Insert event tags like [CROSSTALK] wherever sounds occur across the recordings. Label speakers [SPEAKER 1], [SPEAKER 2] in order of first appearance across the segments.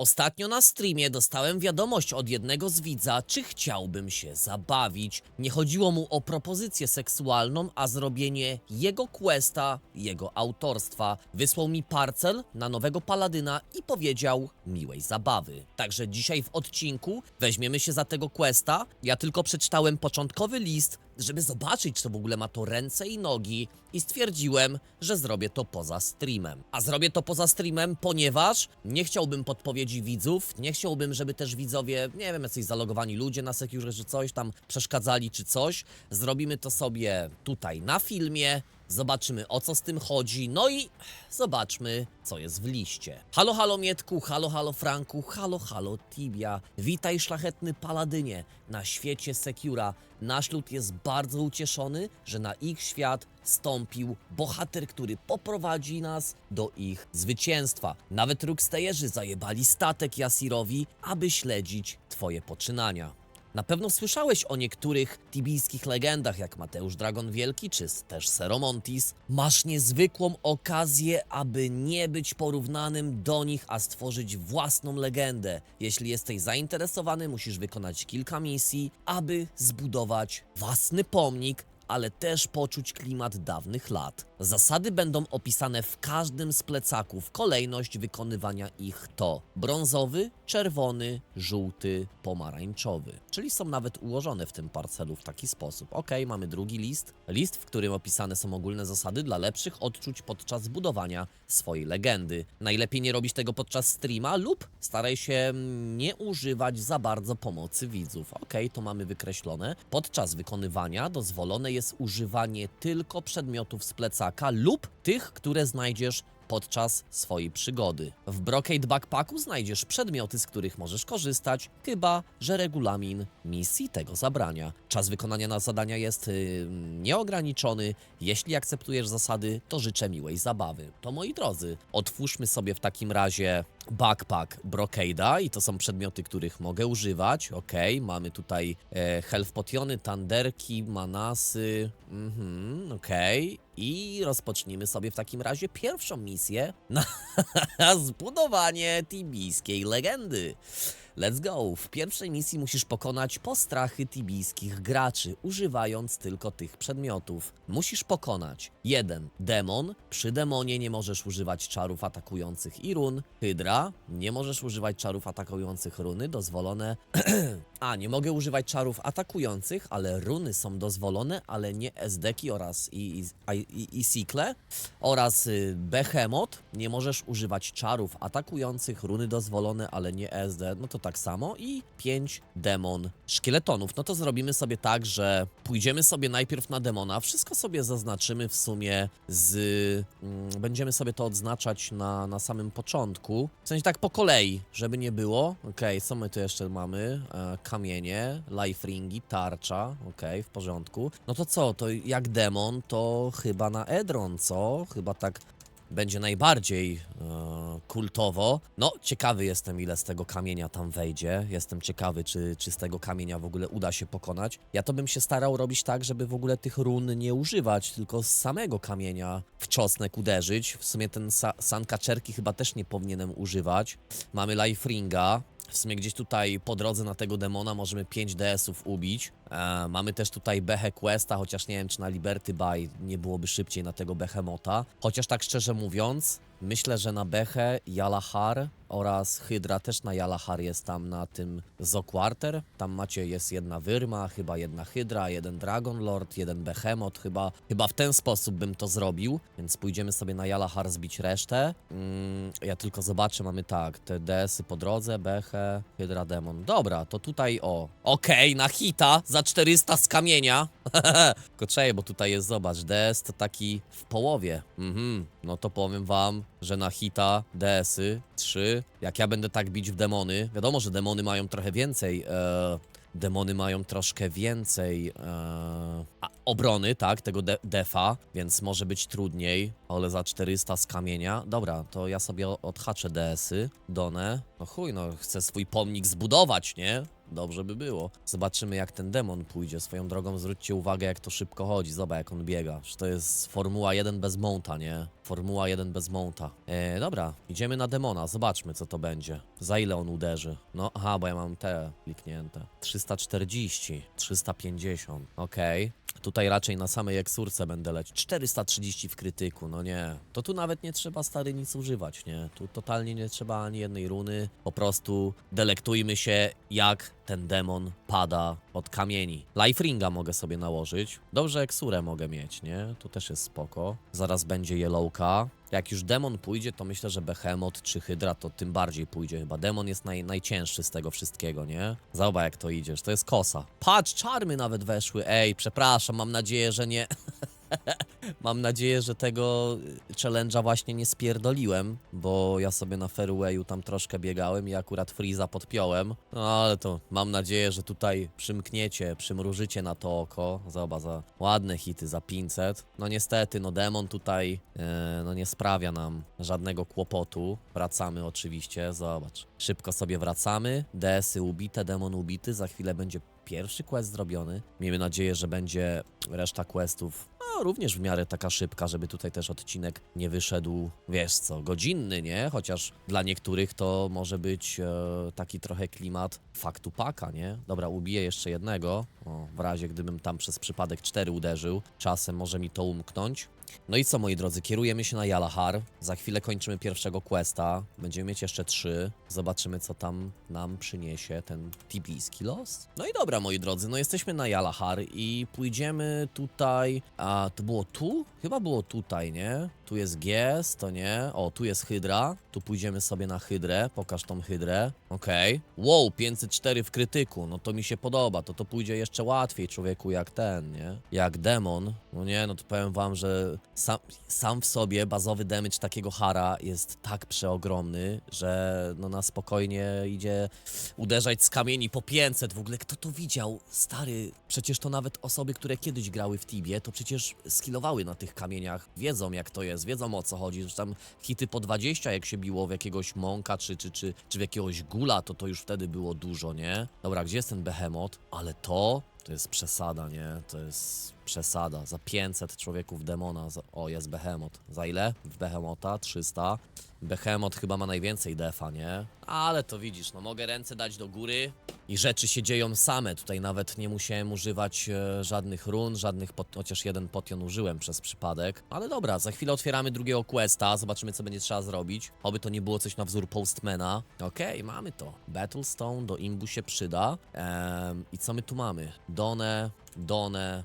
[SPEAKER 1] Ostatnio na streamie dostałem wiadomość od jednego z widza, czy chciałbym się zabawić. Nie chodziło mu o propozycję seksualną, a zrobienie jego questa, jego autorstwa. Wysłał mi parcel na nowego paladyna i powiedział miłej zabawy. Także dzisiaj w odcinku weźmiemy się za tego questa. Ja tylko przeczytałem początkowy list, żeby zobaczyć, czy w ogóle ma to ręce i nogi i stwierdziłem, że zrobię to poza streamem. A zrobię to poza streamem, ponieważ nie chciałbym podpowiedzi widzów, nie chciałbym, żeby też widzowie, nie wiem, jacyś zalogowani ludzie na Secure, że coś tam przeszkadzali czy coś. Zrobimy to sobie tutaj na filmie, Zobaczymy o co z tym chodzi, no i zobaczmy co jest w liście. Halo, halo Mietku, halo, halo Franku, halo, halo Tibia. Witaj szlachetny paladynie na świecie Sekura. Nasz lud jest bardzo ucieszony, że na ich świat stąpił bohater, który poprowadzi nas do ich zwycięstwa. Nawet Rookstayerzy zajebali statek Yasirowi, aby śledzić twoje poczynania. Na pewno słyszałeś o niektórych tibijskich legendach, jak Mateusz Dragon Wielki, czy też Seromontis. Masz niezwykłą okazję, aby nie być porównanym do nich, a stworzyć własną legendę. Jeśli jesteś zainteresowany, musisz wykonać kilka misji, aby zbudować własny pomnik, ale też poczuć klimat dawnych lat. Zasady będą opisane w każdym z plecaków. Kolejność wykonywania ich to brązowy, czerwony, żółty, pomarańczowy. Czyli są nawet ułożone w tym parcelu w taki sposób. Ok, mamy drugi list. List, w którym opisane są ogólne zasady dla lepszych odczuć podczas budowania swojej legendy. Najlepiej nie robić tego podczas streama lub staraj się mm, nie używać za bardzo pomocy widzów. Ok, to mamy wykreślone. Podczas wykonywania dozwolone jest używanie tylko przedmiotów z plecaka lub tych, które znajdziesz podczas swojej przygody. W Brocade Backpacku znajdziesz przedmioty, z których możesz korzystać, chyba że regulamin misji tego zabrania. Czas wykonania na zadania jest yy, nieograniczony. Jeśli akceptujesz zasady, to życzę miłej zabawy. To moi drodzy, otwórzmy sobie w takim razie backpack Brocade'a i to są przedmioty, których mogę używać. Ok, mamy tutaj e, health potiony, tanderki, manasy. Mhm, okej. I rozpocznijmy sobie w takim razie pierwszą misję na [LAUGHS] zbudowanie tibijskiej legendy. Let's go! W pierwszej misji musisz pokonać postrachy tibijskich graczy, używając tylko tych przedmiotów. Musisz pokonać 1. Demon. Przy demonie nie możesz używać czarów atakujących i run. Hydra. Nie możesz używać czarów atakujących runy, dozwolone. [CLEARS THROAT] A, nie mogę używać czarów atakujących, ale runy są dozwolone, ale nie SDki oraz i, i, i, i sikle. Oraz y, Behemoth. Nie możesz używać czarów atakujących, runy dozwolone, ale nie SD. No to tak samo. I 5 demon szkieletonów. No to zrobimy sobie tak, że pójdziemy sobie najpierw na demona. Wszystko sobie zaznaczymy w sumie z... Mm, będziemy sobie to odznaczać na, na samym początku. W sensie tak po kolei, żeby nie było. Okej, co my tu jeszcze mamy? E, kamienie, life ringi, tarcza. Okej, w porządku. No to co, to jak demon, to chyba na Edron, co? Chyba tak będzie najbardziej e, kultowo. No, ciekawy jestem, ile z tego kamienia tam wejdzie. Jestem ciekawy, czy, czy z tego kamienia w ogóle uda się pokonać. Ja to bym się starał robić tak, żeby w ogóle tych run nie używać, tylko z samego kamienia w czosnek uderzyć. W sumie ten sa san kaczerki chyba też nie powinienem używać. Mamy life ringa. W sumie gdzieś tutaj po drodze na tego demona możemy 5 DS-ów ubić. E, mamy też tutaj Behę Questa, chociaż nie wiem czy na Liberty Bay nie byłoby szybciej na tego Behemota. Chociaż tak szczerze mówiąc, myślę, że na Behę, Jalahar oraz Hydra też na Jalahar jest tam na tym Zokwarter. Tam macie, jest jedna Wyrma, chyba jedna Hydra, jeden Dragon Lord, jeden Behemoth, chyba, chyba w ten sposób bym to zrobił, więc pójdziemy sobie na Jalahar zbić resztę. Mm, ja tylko zobaczę, mamy tak, te DS-y po drodze, Behę, Hydra Demon. Dobra, to tutaj o. Okej, na hita za 400 z kamienia. [LAUGHS] Tylko bo tutaj jest, zobacz, DS to taki w połowie. Mhm, no to powiem wam, że na hita DS-y 3, jak ja będę tak bić w demony, wiadomo, że demony mają trochę więcej, e, demony mają troszkę więcej e, a, obrony, tak, tego de defa, więc może być trudniej, ale za 400 z kamienia, dobra, to ja sobie odhaczę DS-y, donę, no chuj, no chcę swój pomnik zbudować, nie? Dobrze by było. Zobaczymy, jak ten demon pójdzie. Swoją drogą zwróćcie uwagę, jak to szybko chodzi. Zobacz, jak on biega. Że to jest Formuła 1 bez monta, nie? Formuła 1 bez monta. E, dobra, idziemy na demona. Zobaczmy, co to będzie. Za ile on uderzy? No, aha, bo ja mam te kliknięte. 340, 350. Okej. Tutaj raczej na samej eksurce będę lecieć. 430 w krytyku, no nie. To tu nawet nie trzeba stary nic używać, nie? Tu totalnie nie trzeba ani jednej runy. Po prostu delektujmy się, jak ten demon pada od kamieni. Life ringa mogę sobie nałożyć. Dobrze, eksurę mogę mieć, nie? Tu też jest spoko. Zaraz będzie yellowka. Jak już demon pójdzie, to myślę, że Behemoth czy Hydra to tym bardziej pójdzie chyba. Demon jest naj, najcięższy z tego wszystkiego, nie? Zobacz jak to idziesz, to jest kosa. Patrz, czarmy nawet weszły. Ej, przepraszam, mam nadzieję, że nie... [LAUGHS] [LAUGHS] Mam nadzieję, że tego challenge'a właśnie nie spierdoliłem, bo ja sobie na fairwayu tam troszkę biegałem i akurat Freeza podpiąłem. No ale to mam nadzieję, że tutaj przymkniecie, przymrużycie na to oko. Zobacz, za ładne hity za 500. No niestety, no demon tutaj e, no nie sprawia nam żadnego kłopotu. Wracamy oczywiście, zobacz. Szybko sobie wracamy. DS-y ubite, demon ubity, za chwilę będzie pierwszy quest zrobiony. Miejmy nadzieję, że będzie reszta questów no, również w miarę taka szybka, żeby tutaj też odcinek nie wyszedł, wiesz co, godzinny, nie? Chociaż dla niektórych to może być e, taki trochę klimat faktu paka, nie? Dobra, ubiję jeszcze jednego, o, w razie gdybym tam przez przypadek cztery uderzył, czasem może mi to umknąć. No i co, moi drodzy, kierujemy się na Jalahar. Za chwilę kończymy pierwszego questa. Będziemy mieć jeszcze trzy. Zobaczymy, co tam nam przyniesie ten tibijski los. No i dobra, moi drodzy, no jesteśmy na Jalahar i pójdziemy tutaj. A to było tu? Chyba było tutaj, nie? Tu jest Gies, to nie. O, tu jest Hydra. Tu pójdziemy sobie na Hydrę. Pokaż tą Hydrę. Okej. Wow, 504 w krytyku. No to mi się podoba. To to pójdzie jeszcze łatwiej człowieku jak ten, nie? Jak demon. No nie, no to powiem wam, że sam, sam w sobie bazowy damage takiego Hara jest tak przeogromny, że no na spokojnie idzie uderzać z kamieni po 500. W ogóle kto to widział? Stary, przecież to nawet osoby, które kiedyś grały w Tibie, to przecież skillowały na tych kamieniach. Wiedzą jak to jest, wiedzą o co chodzi. Że tam hity po 20 jak się biło w jakiegoś Monka czy, czy, czy, czy w jakiegoś Gula, to to już wtedy było dużo, nie? Dobra, gdzie jest ten Behemoth? Ale to... To jest przesada, nie? To jest przesada. Za 500 człowieków demona. Za... O, jest Behemoth. Za ile? W Behemota 300. Behemoth chyba ma najwięcej defa, nie? Ale to widzisz, no mogę ręce dać do góry i rzeczy się dzieją same. Tutaj nawet nie musiałem używać e, żadnych run, żadnych, pot... chociaż jeden potion użyłem przez przypadek. Ale dobra, za chwilę otwieramy drugiego questa, zobaczymy co będzie trzeba zrobić. Oby to nie było coś na wzór Postmana. Okej, mamy to. Battlestone do imbu się przyda. Em, I co my tu mamy? Donę, Donę,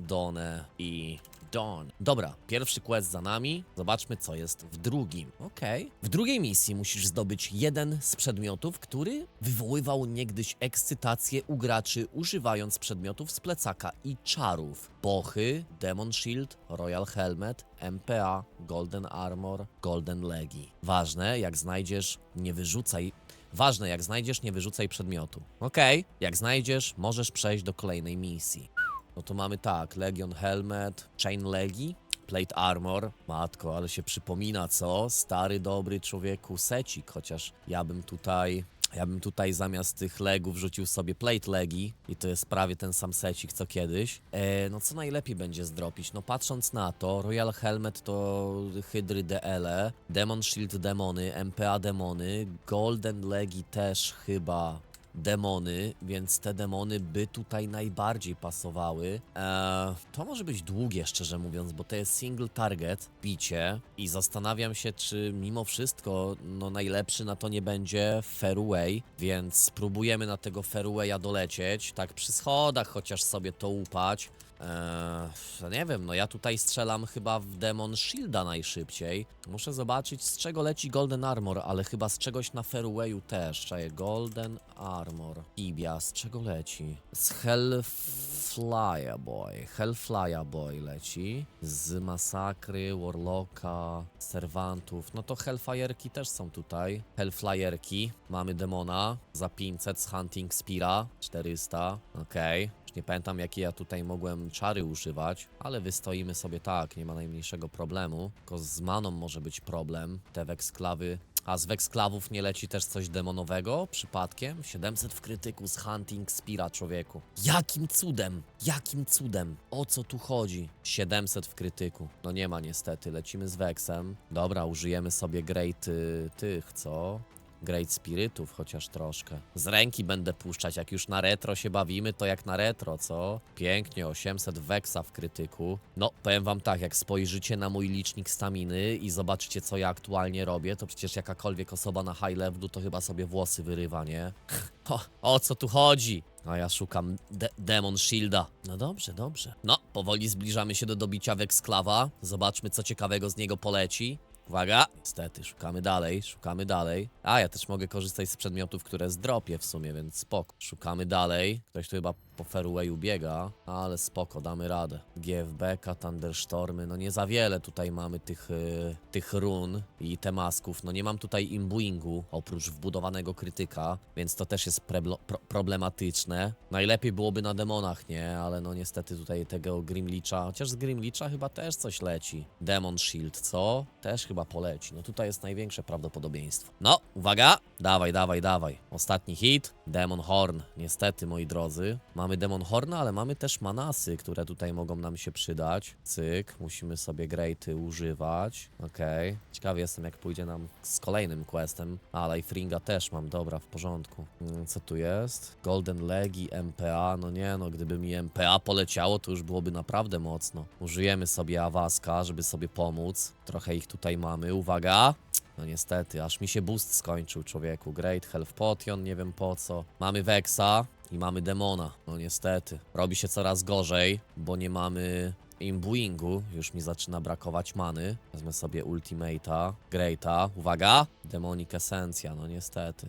[SPEAKER 1] Donę i Dawn. Dobra, pierwszy quest za nami. Zobaczmy, co jest w drugim. Okej. W drugiej misji musisz zdobyć jeden z przedmiotów, który wywoływał niegdyś ekscytację u graczy, używając przedmiotów z plecaka i czarów. Bochy, Demon Shield, Royal Helmet, MPA, Golden Armor, Golden Legi. Ważne, jak znajdziesz, nie wyrzucaj Ważne, jak znajdziesz, nie wyrzucaj przedmiotu. Okej, jak znajdziesz, możesz przejść do kolejnej misji. No to mamy tak, Legion Helmet, Chain Legi, Plate Armor. Matko, ale się przypomina, co? Stary, dobry człowieku secik, chociaż ja bym tutaj... Ja bym tutaj zamiast tych legów rzucił sobie plate legi i to jest prawie ten sam secik co kiedyś. E, no co najlepiej będzie zdropić? No patrząc na to, Royal Helmet to Hydry DL, Demon Shield demony, MPA demony, Golden Legi też chyba demony, więc te demony by tutaj najbardziej pasowały. Eee, to może być długie, szczerze mówiąc, bo to jest single target, bicie i zastanawiam się, czy mimo wszystko, no najlepszy na to nie będzie fairway, więc spróbujemy na tego fairwaya dolecieć, tak przy schodach chociaż sobie to upać. Eee, nie wiem, no ja tutaj strzelam chyba w Demon Shielda najszybciej. Muszę zobaczyć z czego leci Golden Armor, ale chyba z czegoś na Fairwayu też. Czaję Golden Armor. Ibia, z czego leci? Z Hellflyer Boy. Hellflyer Boy leci. Z Masakry, Warlocka, Serwantów. No to Hellfire'ki też są tutaj. Hellflyerki. Mamy Demona za 500 z Hunting Spira. 400. Okej. Już nie pamiętam jakie ja tutaj mogłem czary używać, ale wystoimy sobie tak, nie ma najmniejszego problemu. Tylko z maną może być problem. Te weksklawy A z Wexklawów nie leci też coś demonowego przypadkiem? 700 w krytyku z Hunting Spira, człowieku. Jakim cudem? Jakim cudem? O co tu chodzi? 700 w krytyku. No nie ma niestety, lecimy z Vexem. Dobra, użyjemy sobie Great y, tych, co? Great Spirytów chociaż troszkę. Z ręki będę puszczać, jak już na retro się bawimy, to jak na retro, co? Pięknie, 800 Vexa w krytyku. No, powiem wam tak, jak spojrzycie na mój licznik staminy i zobaczycie, co ja aktualnie robię, to przecież jakakolwiek osoba na high levelu to chyba sobie włosy wyrywa, nie? [LAUGHS] O, o co tu chodzi? A ja szukam de Demon Shielda. No dobrze, dobrze. No, powoli zbliżamy się do dobicia Wexklawa. Zobaczmy, co ciekawego z niego poleci. Uwaga! Niestety, szukamy dalej, szukamy dalej. A, ja też mogę korzystać z przedmiotów, które zdropię w sumie, więc spoko. Szukamy dalej. Ktoś tu chyba po fairwayu biega, ale spoko, damy radę. GFBK, Thunderstormy, no nie za wiele tutaj mamy tych, y, tych run i temasków. No nie mam tutaj imbuingu, oprócz wbudowanego krytyka, więc to też jest pro problematyczne. Najlepiej byłoby na demonach, nie? Ale no niestety tutaj tego Grimlicha, chociaż z Grimlicha chyba też coś leci. Demon Shield, co? Też chyba poleci. No tutaj jest największe prawdopodobieństwo. No, uwaga! Dawaj, dawaj, dawaj. Ostatni hit. Demon Horn. Niestety, moi drodzy. Mamy Demon Horna, ale mamy też manasy, które tutaj mogą nam się przydać. Cyk. Musimy sobie Greaty używać. Okej. Ciekawy jestem, jak pójdzie nam z kolejnym questem. A, Liferinga też mam. Dobra, w porządku. Mm, Co tu jest? Golden Legi, MPA. No nie, no gdyby mi MPA poleciało, to już byłoby naprawdę mocno. Użyjemy sobie Awaska, żeby sobie pomóc. Trochę ich tutaj mamy. Uwaga! No niestety, aż mi się boost skończył, człowieku. Great Health Potion, nie wiem po co. Mamy Vexa i mamy Demona. No niestety. Robi się coraz gorzej, bo nie mamy imbuingu. Już mi zaczyna brakować many. Wezmę sobie Ultimate'a, Greata. Uwaga! Demonic Essencja, no niestety.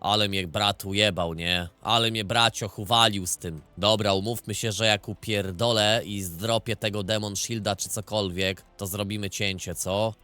[SPEAKER 1] Ale mnie brat ujebał, nie? Ale mnie bracioch uwalił z tym. Dobra, umówmy się, że jak upierdolę i zdropię tego Demon Shielda czy cokolwiek, to zrobimy cięcie, co?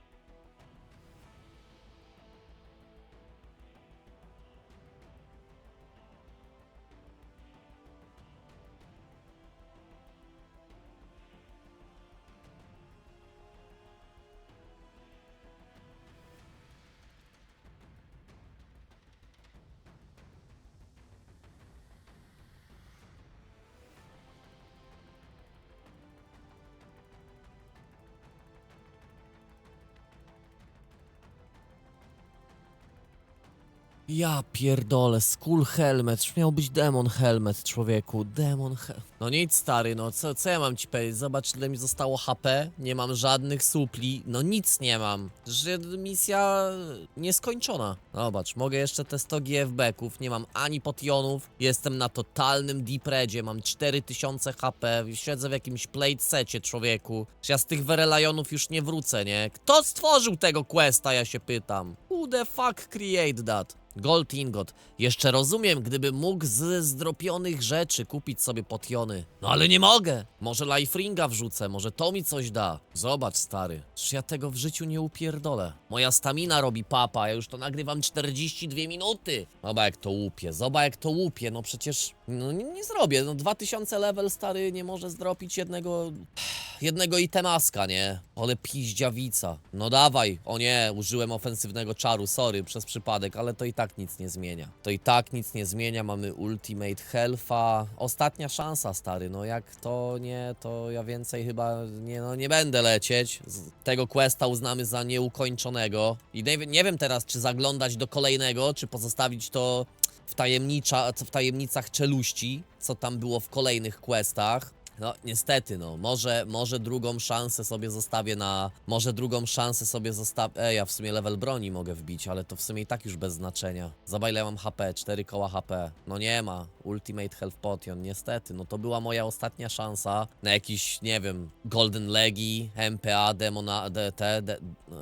[SPEAKER 1] Ja pierdolę, Skull Helmet, miał być Demon Helmet, człowieku, Demon Helmet. No nic, stary, no co, co ja mam ci powiedzieć? Zobacz, ile mi zostało HP, nie mam żadnych supli, no nic nie mam. Że misja nieskończona. Zobacz, mogę jeszcze te 100 GFB-ków, nie mam ani potionów, jestem na totalnym deep redzie, mam 4000 HP, siedzę w jakimś plate człowieku. Czy ja z tych Werelajonów już nie wrócę, nie? Kto stworzył tego questa, ja się pytam? Who the fuck create that? Gold Ingot. Jeszcze rozumiem, gdybym mógł z zdropionych rzeczy kupić sobie potiony. No ale nie mogę. Może Liferinga wrzucę, może to mi coś da. Zobacz, stary. Przecież ja tego w życiu nie upierdolę. Moja stamina robi papa, ja już to nagrywam 42 minuty. Zobacz jak to łupie, zobacz jak to łupie. No przecież, no nie, nie zrobię. No 2000 level, stary, nie może zdropić jednego [SIGHS] jednego itemaska, nie? Ale piździawica. No dawaj. O nie, użyłem ofensywnego czaru, sorry, przez przypadek, ale to i tak nic nie zmienia. To i tak nic nie zmienia, mamy Ultimate Health'a. Ostatnia szansa, stary, no jak to nie, to ja więcej chyba nie, no nie będę lecieć. Z tego questa uznamy za nieukończonego. I nie, nie wiem teraz, czy zaglądać do kolejnego, czy pozostawić to w, tajemnicza, w tajemnicach czeluści, co tam było w kolejnych questach. No, niestety, no. Może, może drugą szansę sobie zostawię na. Może drugą szansę sobie zostawię. Ej, ja w sumie level broni mogę wbić, ale to w sumie i tak już bez znaczenia. Ja mam HP, 4 koła HP. No nie ma. Ultimate Health Potion, niestety. No to była moja ostatnia szansa na jakiś, nie wiem, Golden Legi, MPA, Demona, DT. D...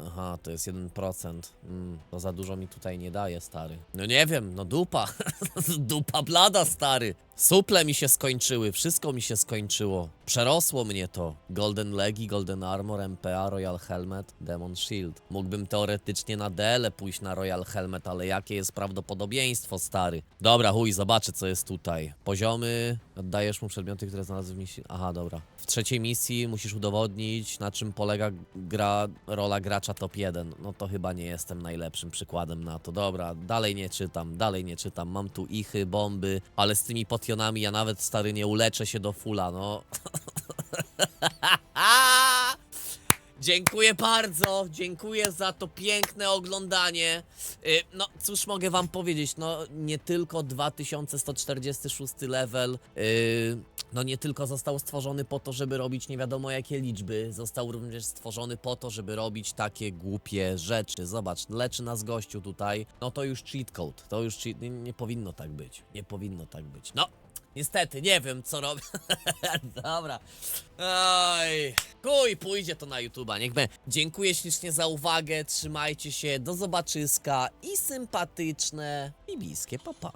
[SPEAKER 1] Aha, to jest 1%. Mm, to za dużo mi tutaj nie daje, stary. No nie wiem, no dupa. [LAUGHS] dupa blada, stary. Suple mi się skończyły, wszystko mi się skończyło. Przerosło mnie to. Golden Legi, Golden Armor, MPA, Royal Helmet, Demon Shield. Mógłbym teoretycznie na DL pójść na Royal Helmet, ale jakie jest prawdopodobieństwo, stary? Dobra, chuj, zobaczę co jest tutaj. Poziomy, oddajesz mu przedmioty, które znalazły w misji. Aha, dobra. W trzeciej misji musisz udowodnić, na czym polega gra, rola gracza top 1. No to chyba nie jestem najlepszym przykładem na to. Dobra, dalej nie czytam, dalej nie czytam. Mam tu ichy, bomby, ale z tymi potionami ja nawet stary nie uleczę się do fula, no. [LAUGHS] [LAUGHS] Dziękuję bardzo, dziękuję za to piękne oglądanie. Y, No, cóż mogę wam powiedzieć, no nie tylko 2146 level, y, no nie tylko został stworzony po to, żeby robić nie wiadomo jakie liczby, został również stworzony po to, żeby robić takie głupie rzeczy. Zobacz, leczy nas gościu tutaj, no to już cheat code, to już cheat, nie, nie powinno tak być, nie powinno tak być. No, Niestety, nie wiem co robię. [LAUGHS] Dobra. Oj. Kuj, pójdzie to na YouTube'a, niech będzie. Dziękuję ślicznie za uwagę, trzymajcie się, do zobaczyska i sympatyczne i bliskie papa.